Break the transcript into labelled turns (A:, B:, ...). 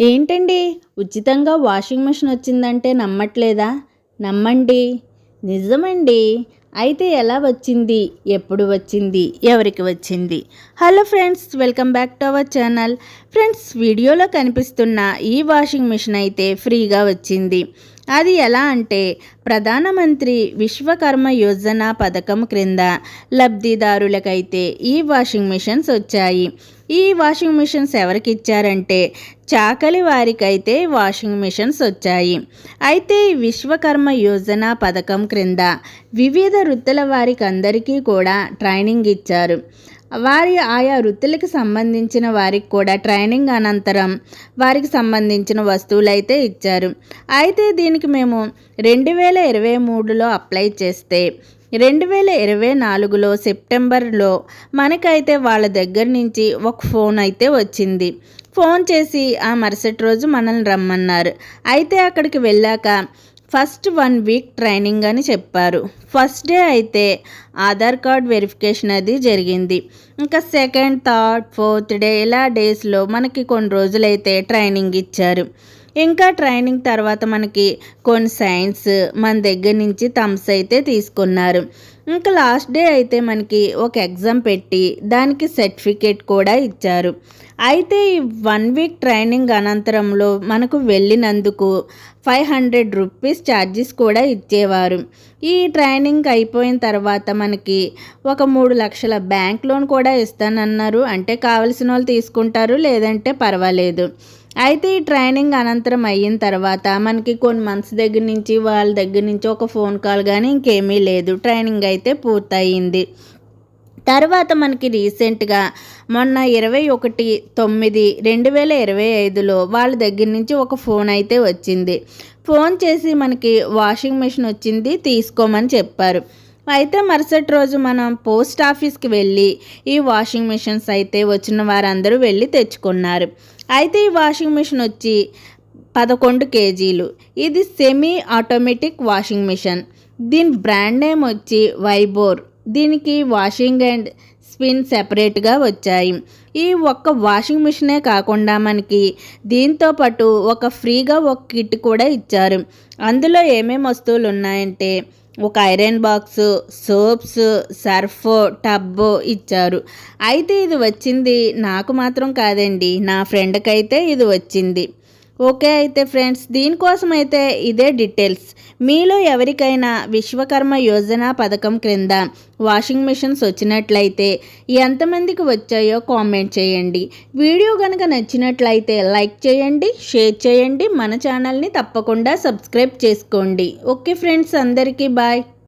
A: ఏంటండి? ఉచితంగా washing machine వచ్చిందంటే నమ్మట్లేదా? నమ్మండి. నిజమండి. అయితే ఎలా వచ్చింది? ఎప్పుడు వచ్చింది? ఎవరికి వచ్చింది? Hello friends welcome back to our channel. Friends వీడియోలో కనిపిస్తున్న ఈ వాషింగ్ మిషన్ అయితే ఫ్రీగా వచ్చింది. అది ఎలా అంటే ప్రధానమంత్రి విశ్వకర్మ యోజన పథకం క్రింద లబ్ధిదారులకైతే ఈ వాషింగ్ మిషన్స్ వచ్చాయి. ఈ వాషింగ్ మిషన్స్ ఎవరికి ఇచ్చారంటే చాకలి వారికైతే వాషింగ్ మిషన్స్ వచ్చాయి. అయితే విశ్వకర్మ యోజన పథకం క్రింద వివిధ వృత్తుల వారికి అందరికీ కూడా ట్రైనింగ్ ఇచ్చారు. వారి ఆయా వృత్తులకు సంబంధించిన వారికి కూడా ట్రైనింగ్ అనంతరం వారికి సంబంధించిన వస్తువులు అయితే ఇచ్చారు. అయితే దీనికి మేము రెండు వేల ఇరవై మూడులో అప్లై చేస్తే రెండు వేల ఇరవై నాలుగులో సెప్టెంబర్లో మనకైతే వాళ్ళ దగ్గర నుంచి ఒక ఫోన్ అయితే వచ్చింది. ఫోన్ చేసి ఆ మరుసటి రోజు మనల్ని రమ్మన్నారు. అయితే అక్కడికి వెళ్ళాక ఫస్ట్ వన్ వీక్ ట్రైనింగ్ అని చెప్పారు. ఫస్ట్ డే అయితే ఆధార్ కార్డ్ వెరిఫికేషన్ అది జరిగింది. ఇంకా సెకండ్ థర్డ్ ఫోర్త్ డే ఇలా డేస్లో మనకి కొన్ని రోజులైతే ట్రైనింగ్ ఇచ్చారు. ఇంకా ట్రైనింగ్ తర్వాత మనకి కొన్ని సైన్స్ మన దగ్గర నుంచి థమ్స్ అయితే తీసుకున్నారు. ఇంకా లాస్ట్ డే అయితే మనకి ఒక ఎగ్జామ్ పెట్టి దానికి సర్టిఫికేట్ కూడా ఇచ్చారు. అయితే ఈ వన్ వీక్ ట్రైనింగ్ అనంతరంలో మనకు వెళ్ళినందుకు ఫైవ్ హండ్రెడ్ రూపీస్ ఛార్జెస్ కూడా ఇచ్చేవారు. ఈ ట్రైనింగ్ అయిపోయిన తర్వాత మనకి ఒక మూడు లక్షల బ్యాంక్ లోన్ కూడా ఇస్తానన్నారు. అంటే కావలసిన వాళ్ళు తీసుకుంటారు లేదంటే పర్వాలేదు. అయితే ఈ ట్రైనింగ్ అనంతరం అయిన తర్వాత మనకి కొన్ని మంత్స్ దగ్గర నుంచి వాళ్ళ దగ్గర నుంచి ఒక ఫోన్ కాల్ కానీ ఇంకేమీ లేదు. ట్రైనింగ్ అయితే పూర్తయింది. తర్వాత మనకి రీసెంట్గా మొన్న ఇరవై ఒకటి తొమ్మిది రెండు వేల ఇరవై ఐదులో వాళ్ళ దగ్గర నుంచి ఒక ఫోన్ అయితే వచ్చింది. ఫోన్ చేసి మనకి వాషింగ్ మిషన్ వచ్చింది తీసుకోమని చెప్పారు. అయితే మరుసటి రోజు మనం పోస్ట్ ఆఫీస్కి వెళ్ళి ఈ వాషింగ్ మిషన్స్ అయితే వచ్చిన వారందరూ వెళ్ళి తెచ్చుకున్నారు. అయితే ఈ వాషింగ్ మిషన్ వచ్చి పదకొండు కేజీలు. ఇది సెమీ ఆటోమేటిక్ వాషింగ్ మిషన్ దీని బ్రాండ్ నేమ్ వచ్చి వైబోర్ దీనికి వాషింగ్ అండ్ స్పిన్ సెపరేట్గా వచ్చాయి. ఈ ఒక్క వాషింగ్ మిషనే కాకుండా మనకి దీంతో పాటు ఒక ఫ్రీగా ఒక కిట్ కూడా ఇచ్చారు. అందులో ఏమేమి వస్తువులు ఉన్నాయంటే ఒక iron box soaps surf tub ఇచ్చారు. అయితే ఇది వచ్చింది నాకు మాత్రం కాదండి. నా ఫ్రెండ్కి అయితే ఇది వచ్చింది. ఓకే అయితే ఫ్రెండ్స్ దీనికోసం అయితే ఇదే డీటెయిల్స్. మీలో ఎవరికైనా విశ్వకర్మ యోజన పథకం క్రింద వాషింగ్ మిషన్స్ వచ్చినట్లయితే ఎంతమందికి వచ్చాయో కామెంట్ చేయండి. వీడియో కనుక నచ్చినట్లయితే లైక్ చేయండి షేర్ చేయండి మన ఛానల్ని తప్పకుండా సబ్స్క్రైబ్ చేసుకోండి. ఓకే ఫ్రెండ్స్ అందరికీ బాయ్.